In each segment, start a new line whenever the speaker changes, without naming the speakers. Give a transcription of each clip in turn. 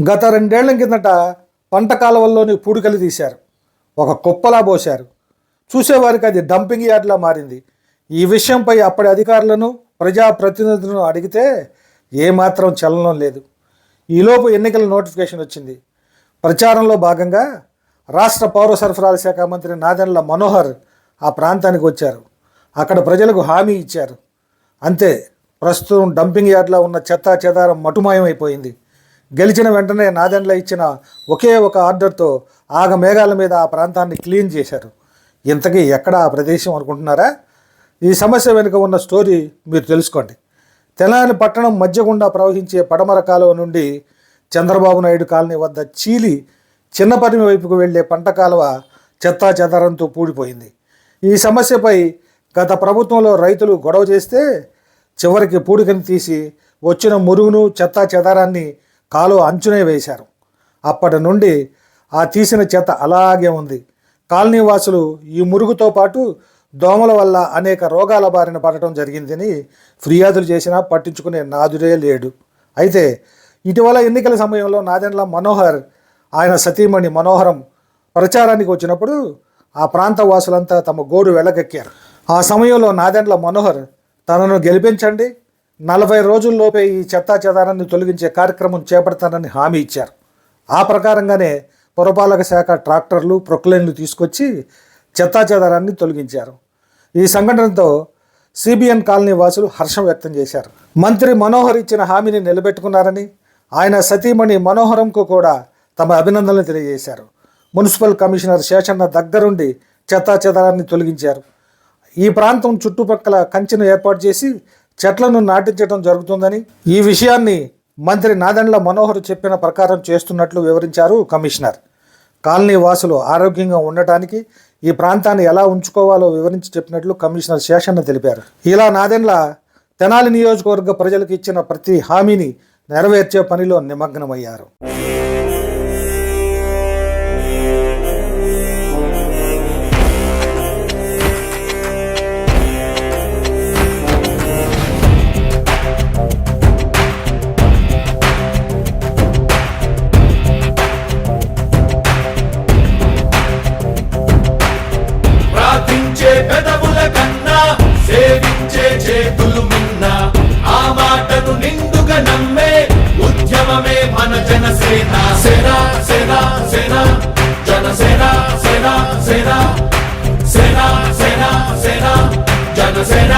గత రెండేళ్ళ కిందట పంట కాలువల్లోని పూడికలు తీశారు. ఒక కుప్పలా పోశారు చూసేవారికి అది డంపింగ్ యార్డ్లా మారింది. ఈ విషయంపై అప్పటి అధికారులను ప్రజాప్రతినిధులను అడిగితే ఏమాత్రం చలనం లేదు. ఈలోపు ఎన్నికల నోటిఫికేషన్ వచ్చింది. ప్రచారంలో భాగంగా రాష్ట్ర పౌర సరఫరాల శాఖ మంత్రి నాదెండ్ల మనోహర్ ఆ ప్రాంతానికి వచ్చారు. అక్కడ ప్రజలకు హామీ ఇచ్చారు. అంతే ప్రస్తుతం డంపింగ్ యార్డ్లో ఉన్న చెత్తా చెదారం మటుమాయమైపోయింది. గెలిచిన వెంటనే నాదెండ్ల ఇచ్చిన ఒకే ఒక ఆర్డర్తో ఆగ మేఘాల మీద ఆ ప్రాంతాన్ని క్లీన్ చేశారు. ఇంతకీ ఎక్కడ ఆ ప్రదేశం అనుకుంటున్నారా? ఈ సమస్య వెనుక ఉన్న స్టోరీ మీరు తెలుసుకోండి. తెలంగాణ పట్టణం మధ్య గుండా ప్రవహించే పడమర కాలువ నుండి చంద్రబాబు నాయుడు కాలనీ వద్ద చీలి చిన్నపరిమి వైపుకు వెళ్ళే పంట కాలువ చెత్తా చెదారంతో పూడిపోయింది. ఈ సమస్యపై గత ప్రభుత్వంలో రైతులు గొడవ చేస్తే చివరికి పూడికని తీసి వచ్చిన మురుగును చెత్తా చెదారాన్ని కాలువ అంచునే వేశారు. అప్పటి నుండి ఆ తీసిన చెత్త అలాగే ఉంది. కాలనీ వాసులు ఈ మురుగుతో పాటు దోమల వల్ల అనేక రోగాల బారిన పడటం జరిగిందని ఫిర్యాదులు చేసినా పట్టించుకునే నాదుడే లేడు. అయితే ఇటీవల ఎన్నికల సమయంలో నాదెండ్ల మనోహర్ ఆయన సతీమణి మనోహరం ప్రచారానికి వచ్చినప్పుడు ఆ ప్రాంత వాసులంతా తమ గోడు వెళ్ళగెక్కారు ఆ సమయంలో నాదెండ్ల మనోహర్ తనను గెలిపించండి నలభై రోజుల్లోపే ఈ చెత్తా చెదారాన్ని తొలగించే కార్యక్రమం చేపడతానని హామీ ఇచ్చారు. ఆ ప్రకారంగానే పురపాలక శాఖ ట్రాక్టర్లు ప్రొక్లైన్లు తీసుకొచ్చి చెత్తా చెదారాన్ని తొలగించారు. ఈ సంఘటనతో సిబిఎన్ కాలనీ వాసులు హర్షం వ్యక్తం చేశారు. మంత్రి మనోహర్ ఇచ్చిన హామీని నిలబెట్టుకున్నారని ఆయన సతీమణి మనోహరంకు కూడా తమ అభినందనలు తెలియజేశారు. మున్సిపల్ కమిషనర్ శేషన్న దగ్గరుండి చెత్తా చెదారాన్ని తొలగించారు. ఈ ప్రాంతం చుట్టుపక్కల కంచెను ఏర్పాటు చేసి చెట్లను నాటించడం జరుగుతుందని ఈ విషయాన్ని మంత్రి నాదెండ్ల మనోహర్ చెప్పిన ప్రకారం చేస్తున్నట్లు వివరించారు కమిషనర్. కాలనీ వాసులు ఆరోగ్యంగా ఉండటానికి ఈ ప్రాంతాన్ని ఎలా ఉంచుకోవాలో వివరించి చెప్పినట్లు కమిషనర్ శేషన్న తెలిపారు. ఇలా నాదెండ్ల తెనాలి నియోజకవర్గ ప్రజలకు ఇచ్చిన ప్రతి హామీని నెరవేర్చే పనిలో నిమగ్నమయ్యారు.
సేవించే పెదవుల కన్నా సేవించే చేతులు మిన్న. ఆ మాటను నిండుగా నమ్మే ఉద్యమమే మన జనసేన. సేన సేన సేన జనసేన సేన సేన సేన సేన సేన జనసేన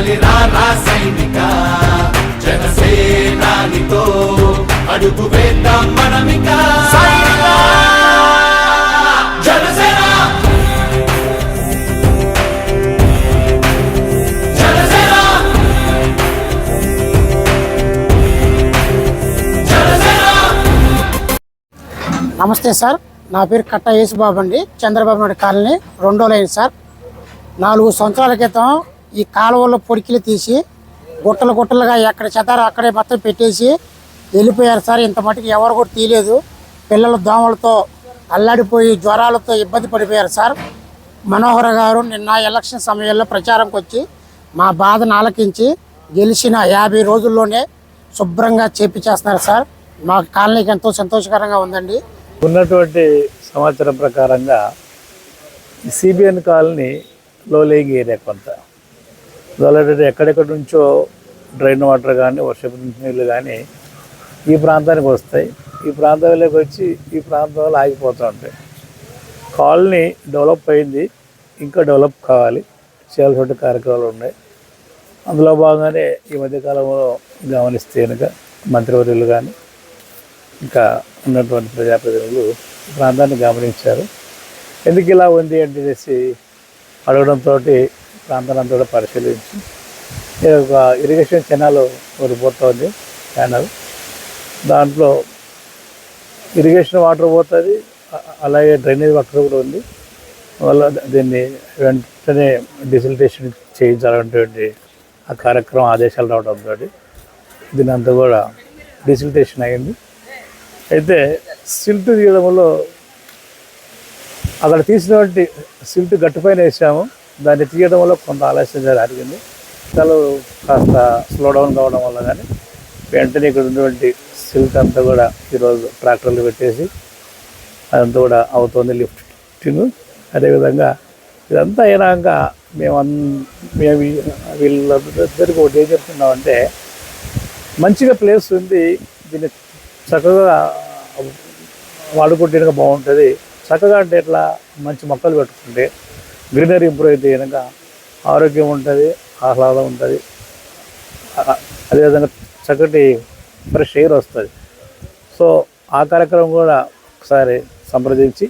రా జనసేనానితో అడుగు వేద్దాం మనమిక. జనసేన! జనసేన! జనసేన!
నమస్తే సార్ నా పేరు కట్ట యేసుబాబు అండి. చంద్రబాబు నాయుడు కాలనీ రెండో లైన్ సార్. నాలుగు సంవత్సరాల క్రితం ఈ కాలువల్లో పొడికిలు తీసి గుట్టలు గుట్టలుగా ఎక్కడ చెదారో అక్కడే మొత్తం పెట్టేసి వెళ్ళిపోయారు సార్. ఇంత మటుకు ఎవరు కూడా తీయలేదు. పిల్లలు దోమలతో అల్లాడిపోయి జ్వరాలతో ఇబ్బంది పడిపోయారు సార్. మనోహర్ గారు నిన్న ఎలక్షన్ సమయంలో ప్రచారంకి వచ్చి మా బాధను ఆలకించి గెలిచిన యాభై రోజుల్లోనే శుభ్రంగా చేపించేస్తున్నారు సార్. మా కాలనీకి ఎంతో సంతోషకరంగా ఉందండి.
ఉన్నటువంటి సమాచారం ప్రకారంగా సిబిఎన్ కాలనీ లోలేగి ఏరియా కొంత. ఆల్రెడీ ఎక్కడెక్కడి నుంచో డ్రైన్ వాటర్ కానీ వర్షపు నీళ్ళు కానీ ఈ ప్రాంతానికి వస్తాయి. ఈ ప్రాంతంలోకి వచ్చి ఈ ప్రాంతంలో ఆగిపోతూ ఉంటాయి. కాలనీ డెవలప్ అయింది. ఇంకా డెవలప్ కావాలి. చేయాల్సిన కార్యక్రమాలు ఉన్నాయి. అందులో భాగంగానే ఈ మధ్యకాలంలో గమనిస్తే కనుక మంత్రివర్యులు కానీ ఇంకా ఉన్నటువంటి ప్రజాప్రతినిధులు ఈ ప్రాంతాన్ని గమనించారు. ఎందుకు ఇలా ఉంది అని చెప్పేసి అడగడంతో ప్రాంతాన్ని అంతా కూడా పరిశీలించి ఒక ఇరిగేషన్ కెనాల్ ఒకటి పోతుంది కెనాల్ దాంట్లో ఇరిగేషన్ వాటర్ పోతుంది అలాగే డ్రైనేజ్ వాటర్ కూడా ఉంది. వల్ల దీన్ని వెంటనే డిసిలిటేషన్ చేయించాలనేటువంటి ఆ కార్యక్రమం ఆదేశాలు రావడంతో దీని అంతా కూడా డిసిలిటేషన్ అయింది. అయితే సిల్ట్ తీయడంలో అక్కడ తీసినటువంటి సిల్ట్ గట్టిపైన వేసాము. దాన్ని తీయడం వల్ల కొంత ఆలస్యం జరిగింది. చాలా కాస్త స్లో డౌన్ కావడం వల్ల కానీ వెంటనే ఇక్కడ ఉన్నటువంటి సిల్క్ అంతా కూడా ఈరోజు ట్రాక్టర్లు పెట్టేసి అదంతా కూడా అవుతుంది లిఫ్టింగ్ అదేవిధంగా ఇదంతా అయినాక మేము అన్ మేము వీళ్ళందరికీ ఒకటి ఏం చెప్తున్నామంటే మంచిగా ప్లేస్ ఉంది దీన్ని చక్కగా వాడుకుంటే బాగుంటుంది. చక్కగా అంటే ఎట్లా? మంచి మొక్కలు పెట్టుకుంటే గ్రీనరీ ఇంప్రూవ్ అయితే కనుక ఆరోగ్యం ఉంటుంది ఆహ్లాదం ఉంటుంది అదేవిధంగా చక్కటి ఫ్రెష్ ఎయిర్ వస్తుంది సో ఆ కార్యక్రమం కూడా ఒకసారి సంప్రదించి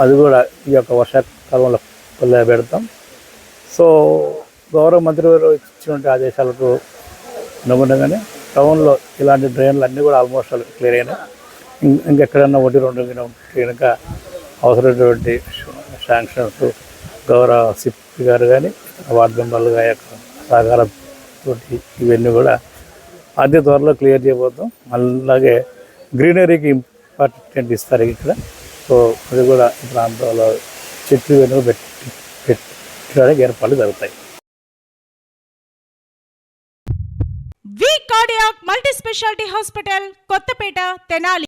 అది కూడా ఈ యొక్క వర్షాకాలంలో కొల్ల పెడతాం సో గౌరవ మంత్రి గారు ఇచ్చినటువంటి ఆదేశాలకు అనుగుణంగానే టౌన్లో ఇలాంటి డ్రైన్లు అన్నీ కూడా ఆల్మోస్ట్ క్లియర్ అయినాయి ఇంకెక్కడన్నా ఒకటి రెండు కనుక అవసరమైనటువంటి శాంక్షన్స్ గౌరవ సిప్పి గారు కానీ వార్డు మెంబర్లు గారి యొక్క సహకారంతో ఇవన్నీ కూడా అతి త్వరలో క్లియర్ చేయబోతాం. అలాగే గ్రీనరీకి ఇంపార్టెంట్ ఇస్తారు ఇక్కడ. సో అది కూడా ఈ ప్రాంతంలో చెట్లు వెనుక పెట్టి పెట్టడానికి ఏర్పాట్లు జరుగుతాయి.
V cardiac multi speciality hospital Kothapeta Tenali.